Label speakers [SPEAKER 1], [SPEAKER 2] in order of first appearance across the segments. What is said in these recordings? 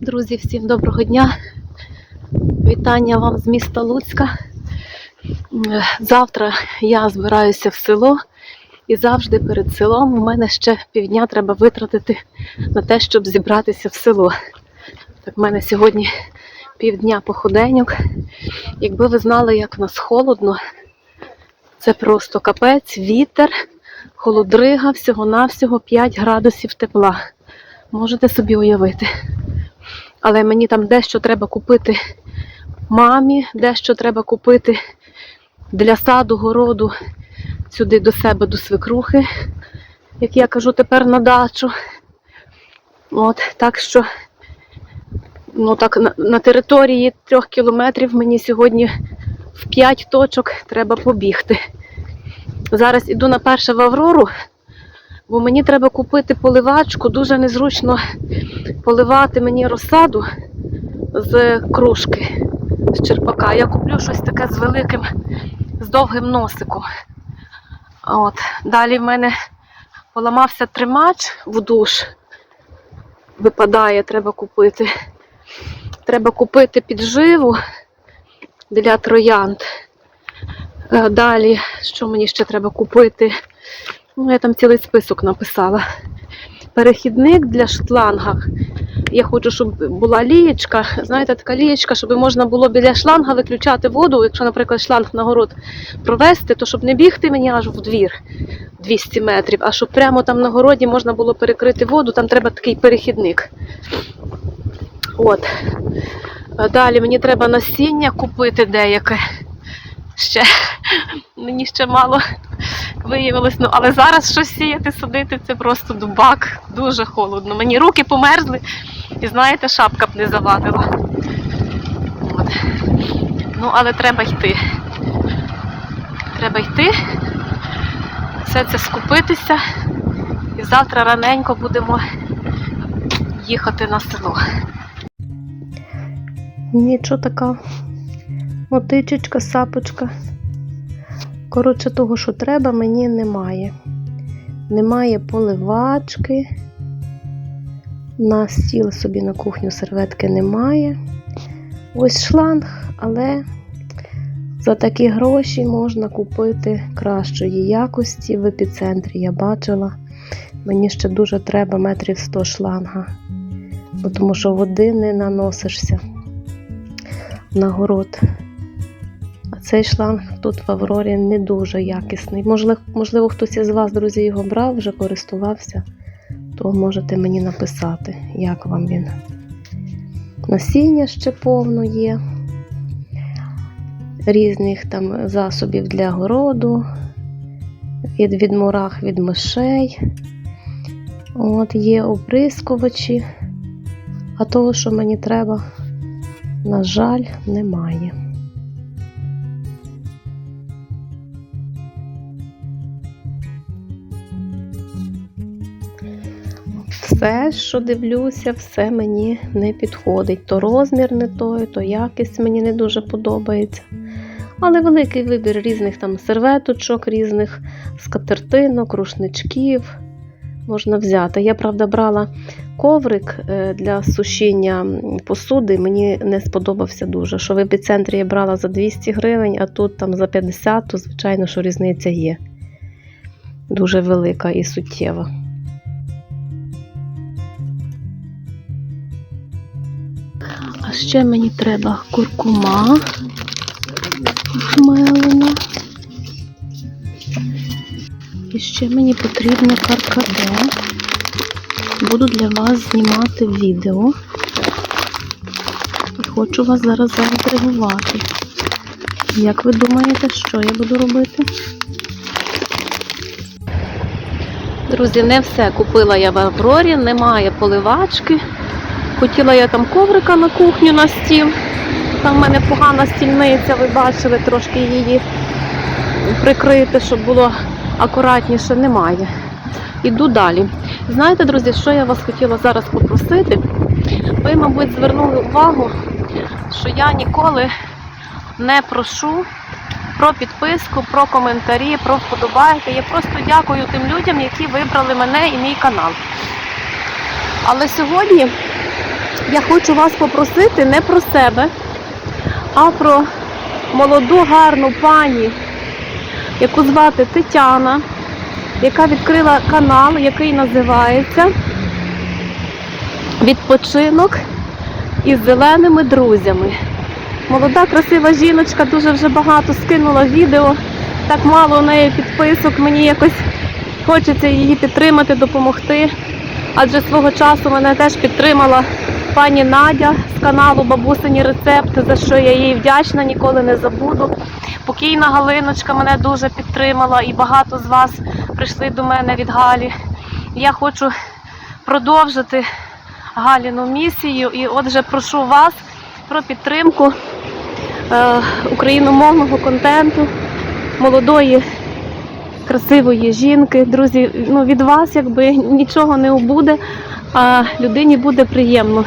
[SPEAKER 1] Друзі, всім доброго дня. Вітання вам з міста Луцька. Е, Завтра я збираюся в село, і завжди перед селом у мене ще півдня треба витратити на те, щоб зібратися в село. Так, в мене сьогодні півдня походеньок. Якби ви знали, як в нас холодно, це просто капець, вітер, холодрига, всього-навсього 5 градусів тепла. Можете собі уявити. Але мені там дещо треба купити мамі, дещо треба купити для саду, городу, сюди до себе, до свекрухи, як я кажу тепер на дачу. От, так що ну, так, на, на території трьох кілометрів мені сьогодні в п'ять точок треба побігти. Зараз іду на перше в Аврору, бо мені треба купити поливачку. Дуже незручно поливати мені розсаду з кружки, з черпака. Я куплю щось таке з великим, з довгим носиком. От. Далі в мене поламався тримач в душ. Випадає, треба купити. Треба купити підживу для троянд. Е, Далі, що мені ще треба купити? Ну, я там цілий список написала. Перехідник для шланга. Я хочу, щоб була лієчка. Знаєте, така лієчка, щоб можна було біля шланга виключати воду. Якщо, наприклад, шланг на город провести, то щоб не бігти мені аж в двір 200 метрів, а щоб прямо там на городі можна було перекрити воду, там треба такий перехідник. От. Далі мені треба насіння купити деяке. Ще мені ще мало виявилось. Ну, але зараз щось сіяти, садити це просто дубак. Дуже холодно. Мені руки померзли, і знаєте, шапка б не завадила. От. Ну, але треба йти. Треба йти, все це скупитися. І завтра раненько будемо їхати на село. Нічого така мотичечка, сапочка. Коротше, того, що треба, мені немає. Немає поливачки. На стіл собі на кухню серветки немає. Ось шланг, але за такі гроші можна купити кращої якості в епіцентрі. Я бачила. Мені ще дуже треба метрів 100 шланга, тому що води не наносишся на город. Цей шланг тут в Аврорі не дуже якісний. Можливо, можливо, хтось із вас, друзі, його брав, вже користувався, то можете мені написати, як вам він. Насіння ще повно є, різних там засобів для городу, від, від мурах, від мишей. От є оприскувачі, а того, що мені треба, на жаль, немає. Все, що дивлюся, все мені не підходить. То розмір не той, то якість мені не дуже подобається. Але великий вибір різних там серветочок, різних скатертинок, рушничків можна взяти. Я, правда, брала коврик е, для сушіння посуди, мені не сподобався дуже. Що в епіцентрі я брала за 200 гривень, а тут там за 50, то звичайно, що різниця є. Дуже велика і суттєва. Ще мені треба куркума мелена. І ще мені потрібно каркаде. Буду для вас знімати відео. І хочу вас зараз заінтригувати. Як ви думаєте, що я буду робити? Друзі, не все купила я в Аврорі, немає поливачки. Хотіла я там коврика на кухню на стіл. Там в мене погана стільниця, ви бачили, трошки її прикрити, щоб було акуратніше, немає. Іду далі. Знаєте, друзі, що я вас хотіла зараз попросити? Ви, мабуть, звернули увагу, що я ніколи не прошу про підписку, про коментарі, про вподобайки. Я просто дякую тим людям, які вибрали мене і мій канал. Але сьогодні Я хочу вас попросити не про себе, а про молоду гарну пані, яку звати Тетяна, яка відкрила канал, який називається Відпочинок із зеленими друзями. Молода, красива жіночка дуже вже багато скинула відео. Так мало у неї підписок. Мені якось хочеться її підтримати, допомогти. Адже свого часу мене теж підтримала пані Надя з каналу Бабусині рецепти, за що я їй вдячна, ніколи не забуду. Покійна Галиночка мене дуже підтримала і багато з вас прийшли до мене від Галі. Я хочу продовжити Галіну місію і отже прошу вас про підтримку е, україномовного контенту, молодої, красивої жінки. Друзі, ну від вас якби нічого не убуде, а людині буде приємно.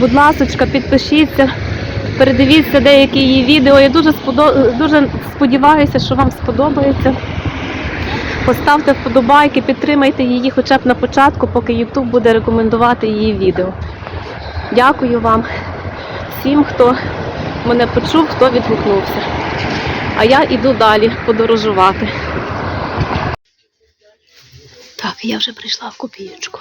[SPEAKER 1] Будь ласочка, підпишіться, передивіться деякі її відео. Я дуже, сподо... дуже сподіваюся, що вам сподобається. Поставте вподобайки, підтримайте її хоча б на початку, поки YouTube буде рекомендувати її відео. Дякую вам всім, хто мене почув, хто відгукнувся. А я йду далі подорожувати. Так, я вже прийшла в копієчку.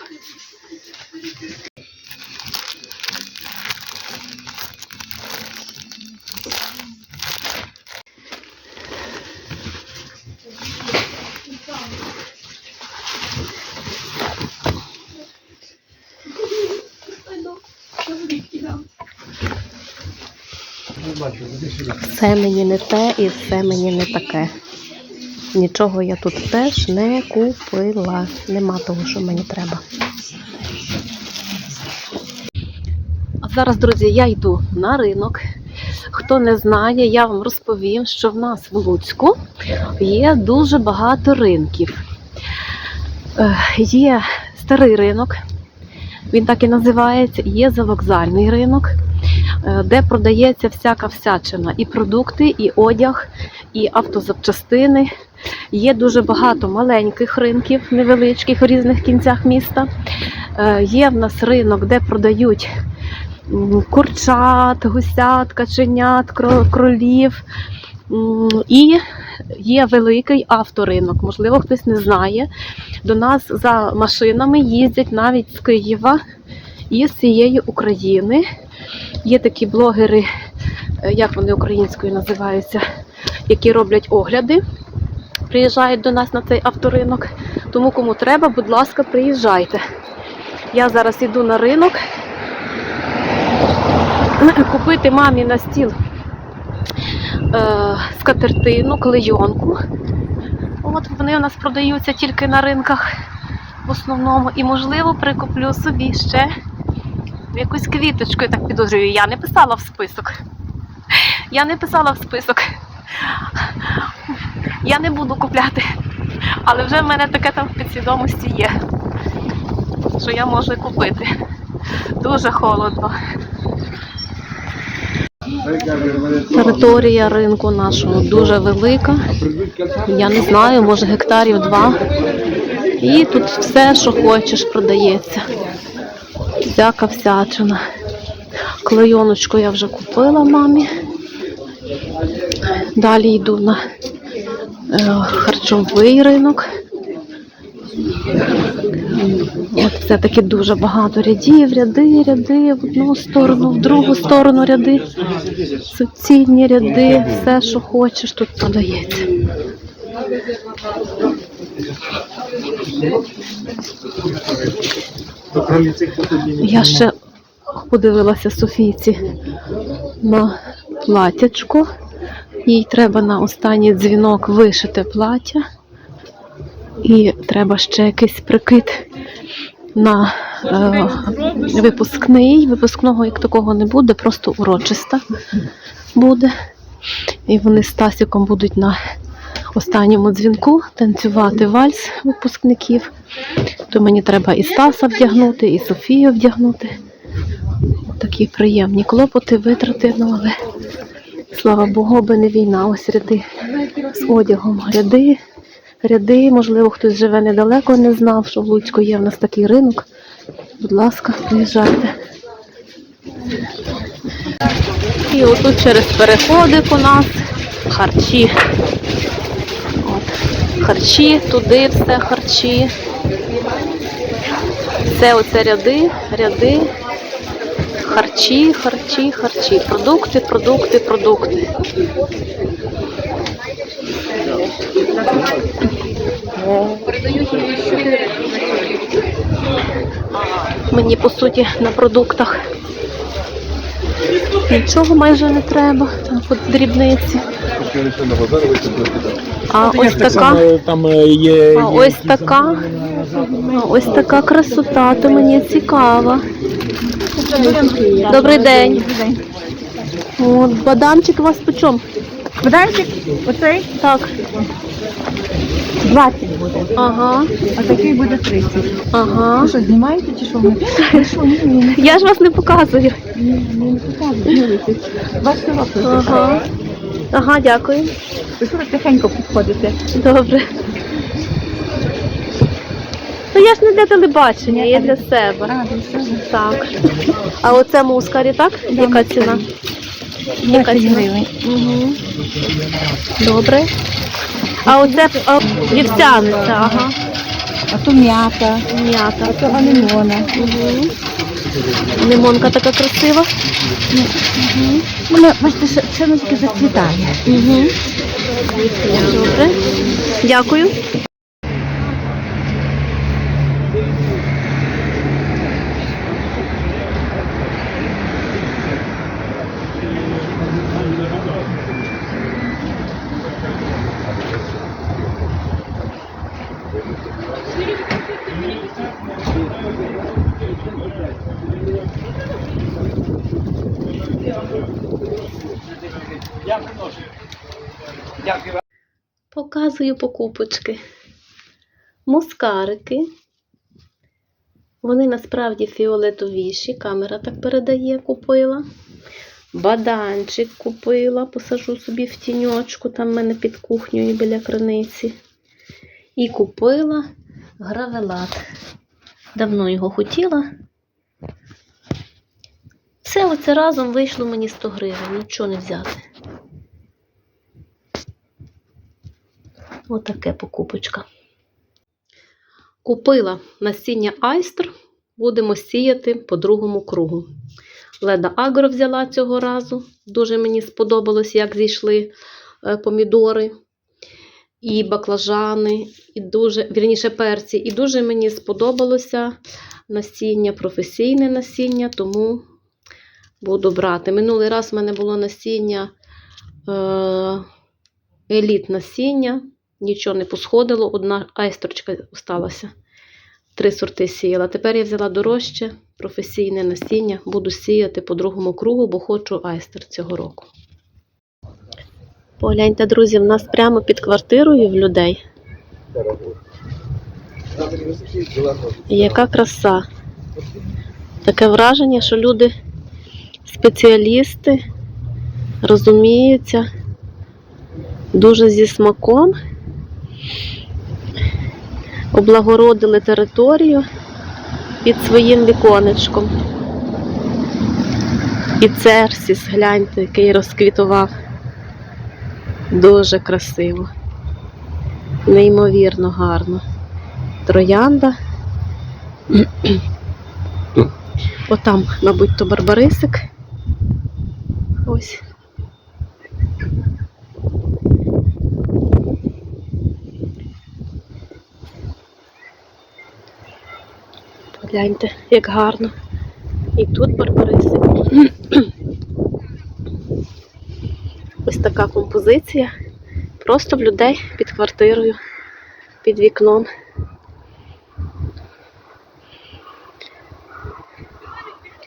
[SPEAKER 1] Все мені не те і все мені не таке. Нічого я тут теж не купила. Нема того, що мені треба. А зараз, друзі, я йду на ринок. Хто не знає, я вам розповім, що в нас в Луцьку є дуже багато ринків. Е, Є старий ринок, він так і називається, є завокзальний ринок, е, де продається всяка всячина, і продукти, і одяг, і автозапчастини. Є дуже багато маленьких ринків, невеличких в різних кінцях міста. Е, Є в нас ринок, де продають курчат, гусят, каченят, кролів. І є великий авторинок. Можливо, хтось не знає. До нас за машинами їздять навіть з Києва і з цієї України. Є такі блогери, е, як вони українською називаються, які роблять огляди. Приїжджають до нас на цей авторинок. Тому кому треба, будь ласка, приїжджайте. Я зараз йду на ринок купити мамі на стіл е, скатертину, клейонку. От вони у нас продаються тільки на ринках в основному. І, можливо, прикуплю собі ще якусь квіточку, я так підозрюю. Я не писала в список. Я не писала в список. Я не буду купляти. Але вже в мене таке там в підсвідомості є, що я можу купити. Дуже холодно. Територія ринку нашого дуже велика. Я не знаю, може гектарів два. І тут все, що хочеш, продається. Всяка всячина. Клейоночку я вже купила мамі. Далі йду на е, харчовий ринок. Все-таки дуже багато рядів, ряди, ряди в одну сторону, в другу сторону ряди, суцільні ряди, все, що хочеш, тут продається. Я ще подивилася Софійці на платячко. Їй треба на останній дзвінок вишити плаття. Треба ще якийсь прикид на е, випускний. Випускного як такого не буде, просто урочиста буде. І вони з Тасіком будуть на останньому дзвінку танцювати вальс випускників. То мені треба і Стаса вдягнути, і Софію вдягнути. Такі приємні клопоти, витрати, ну але слава Богу, би не війна, ось ряди з одягом. Ряди, ряди, можливо, хтось живе недалеко, не знав, що в Луцьку є в нас такий ринок. Будь ласка, приїжджайте. І отут через переходик у нас харчі. От. Харчі, туди все харчі. Це оце ряди, ряди. Харчі, харчі, харчі. Продукти, продукти, продукти. Мені по суті на продуктах нічого майже не треба. Там по дрібниці. А ось така.
[SPEAKER 2] Там е, є.
[SPEAKER 1] А ось така. А ось така красота, то мені цікава. Добрий день. От, баданчик у вас по чому?
[SPEAKER 3] Баданчик, оцей
[SPEAKER 1] Так.
[SPEAKER 3] 20 буде,
[SPEAKER 1] Ага,
[SPEAKER 3] а такий буде 30.
[SPEAKER 1] ага.
[SPEAKER 3] Ви що, знімаєте чи що? Ви Ви що, ні, ні, ні,
[SPEAKER 1] Я ж вас не показую.
[SPEAKER 3] ні, ні, не показуєте. Ваш сирок
[SPEAKER 1] Ага. Ага, дякую.
[SPEAKER 3] Ви що так тихенько підходите?
[SPEAKER 1] Добре. Ну я ж не для телебачення, я для себе.
[SPEAKER 3] А?
[SPEAKER 1] Так. А оце мускарі, так? Яка ціна? Яка
[SPEAKER 3] 20
[SPEAKER 1] ціна?
[SPEAKER 3] гривень.
[SPEAKER 1] Угу. Добре. А оце а, вівсяниця, ага.
[SPEAKER 3] А то м'ята,
[SPEAKER 1] М'ята.
[SPEAKER 3] а то анемона.
[SPEAKER 1] Угу. Лимонка така красива.
[SPEAKER 3] Вона, бачите, ще, ще не тільки зацвітає.
[SPEAKER 1] Угу. Добре. Дякую. Показую покупочки. Мускарики. Вони насправді фіолетовіші. Камера так передає, купила. Баданчик купила, посажу собі в тіньочку, там в мене під кухнею біля криниці. І купила гравелат. Давно його хотіла. Все оце разом вийшло мені 100 гривень, нічого не взяти. Отаке покупочка. Купила насіння айстр, будемо сіяти по другому кругу. Леда Агро взяла цього разу. Дуже мені сподобалось, як зійшли е, помідори і баклажани, і дуже, вірніше перці. І дуже мені сподобалося насіння, професійне насіння, тому буду брати. Минулий раз в мене було насіння е, еліт насіння. Нічого не посходило, одна айсторочка осталася. Три сорти сіяла. Тепер я взяла дорожче професійне насіння. Буду сіяти по другому кругу, бо хочу айстер цього року. Погляньте, друзі, в нас прямо під квартирою в людей. Яка краса. Таке враження, що люди спеціалісти розуміються дуже зі смаком облагородили територію під своїм віконечком. І церсіс, гляньте, який розквітував. Дуже красиво. Неймовірно гарно. Троянда. Отам, мабуть, то барбарисик. Ось. Погляньте, як гарно. І тут барбарисик. Ось така композиція. Просто в людей під квартирою, під вікном.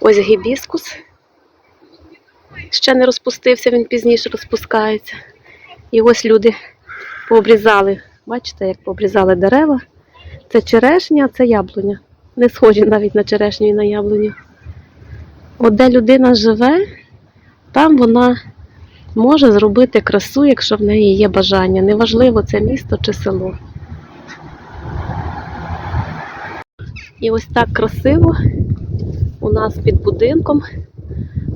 [SPEAKER 1] Ось гібіскус. Ще не розпустився, він пізніше розпускається. І ось люди пообрізали. Бачите, як пообрізали дерева. Це черешня, а це яблуня. Не схожі навіть на черешню і на яблуню. От де людина живе, там вона може зробити красу, якщо в неї є бажання. Неважливо, це місто чи село. І ось так красиво у нас під будинком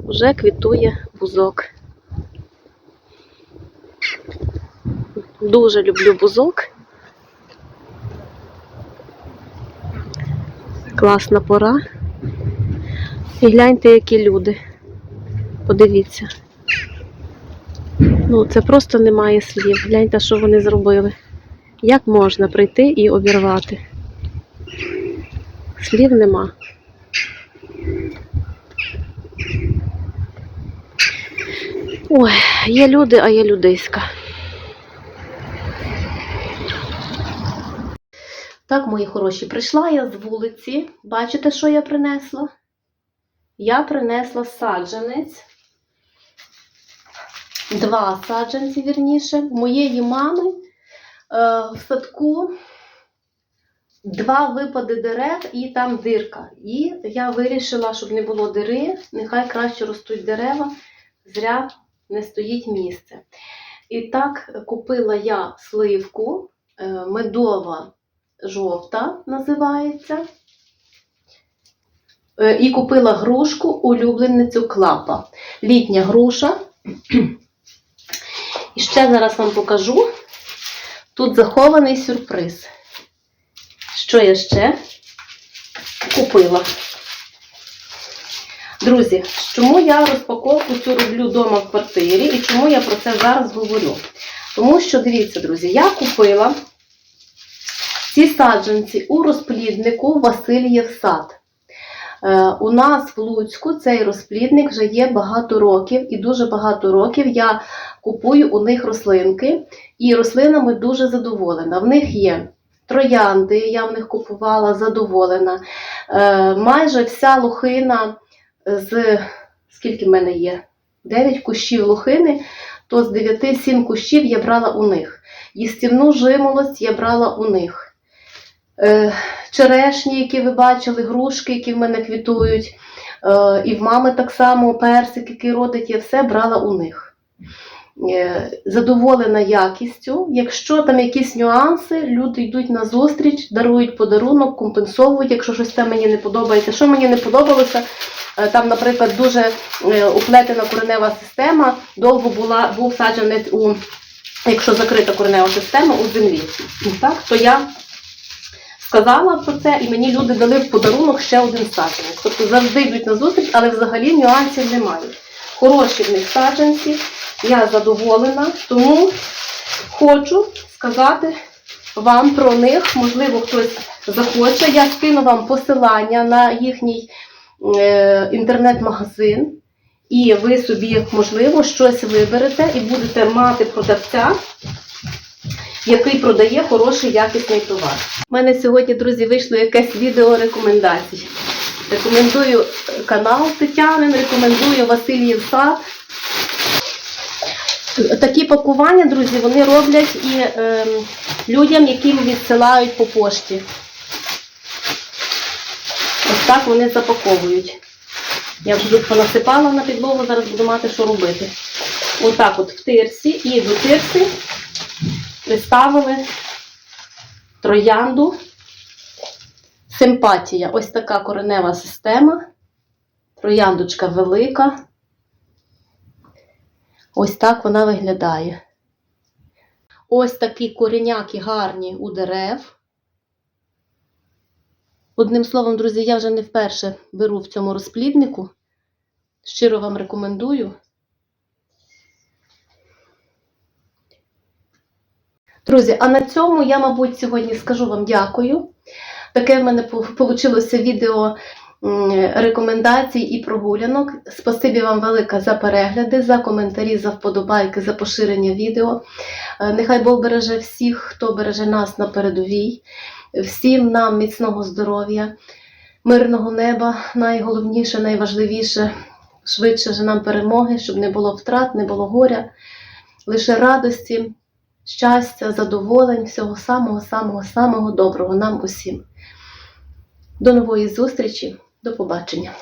[SPEAKER 1] вже квітує бузок. Дуже люблю бузок. Класна пора. І гляньте, які люди. Подивіться. Ну, це просто немає слів. Гляньте, що вони зробили. Як можна прийти і обірвати? Слів нема. Ой, є люди, а є людиська. Так, мої хороші, прийшла я з вулиці. Бачите, що я принесла? Я принесла саджанець. Два саджанці, вірніше, моєї мами е, в садку два випади дерев і там дирка. І я вирішила, щоб не було дири, нехай краще ростуть дерева, зря не стоїть місце. І так купила я сливку, е, медова жовта називається. Е, І купила грушку улюбленицю клапа. Літня груша. І ще зараз вам покажу. Тут захований сюрприз. Що я ще купила? Друзі, чому я розпаковку цю роблю вдома в квартирі і чому я про це зараз говорю? Тому що, дивіться, друзі, я купила ці саджанці у розпліднику Васильєв сад. Е, У нас в Луцьку цей розплідник вже є багато років, і дуже багато років я купую у них рослинки, і рослинами дуже задоволена. В них є троянди, я в них купувала, задоволена. Е, Майже вся лохина з скільки в мене є? 9 кущів лохини, то з 9-7 кущів я брала у них. Їстівну жимолость я брала у них. Е, черешні, які ви бачили, грушки, які в мене квітують, е, і в мами так само персик, який родить, я все брала у них. Е, Задоволена якістю. Якщо там якісь нюанси, люди йдуть на зустріч, дарують подарунок, компенсовують, якщо щось там мені не подобається. Що мені не подобалося, там, наприклад, дуже уплетена коренева система, довго була, був саджанець у, якщо закрита коренева система, у землі. Так, то я сказала про це, і мені люди дали в подарунок ще один саджанець. Тобто завжди йдуть на зустріч, але взагалі нюансів немає. Хороші в них саджанці, я задоволена, тому хочу сказати вам про них. Можливо, хтось захоче. Я скину вам посилання на їхній е, інтернет-магазин. І ви собі, можливо, щось виберете і будете мати продавця, який продає хороший якісний товар. У мене сьогодні, друзі, вийшло якесь відео рекомендацій. Рекомендую канал Тетянин, рекомендую Васильєв сад. Такі пакування, друзі, вони роблять і ем, людям, яким відсилають по пошті. Ось так вони запаковують. Я вже тут понасипала на підлогу, зараз буду мати, що робити. Отак от в тирсі і до тирси приставили троянду. Симпатія. Ось така коренева система. Трояндочка велика. Ось так вона виглядає. Ось такі коріняки гарні у дерев. Одним словом, друзі, я вже не вперше беру в цьому розпліднику. Щиро вам рекомендую. Друзі, а на цьому я, мабуть, сьогодні скажу вам дякую. Таке в мене вийшло відео рекомендацій і прогулянок. Спасибі вам велике за перегляди, за коментарі, за вподобайки, за поширення відео. Е, Нехай Бог береже всіх, хто береже нас на передовій. Всім нам міцного здоров'я, мирного неба, найголовніше, найважливіше, швидше же нам перемоги, щоб не було втрат, не було горя, лише радості, щастя, задоволень, всього самого-самого-самого доброго нам усім. До нової зустрічі, до побачення.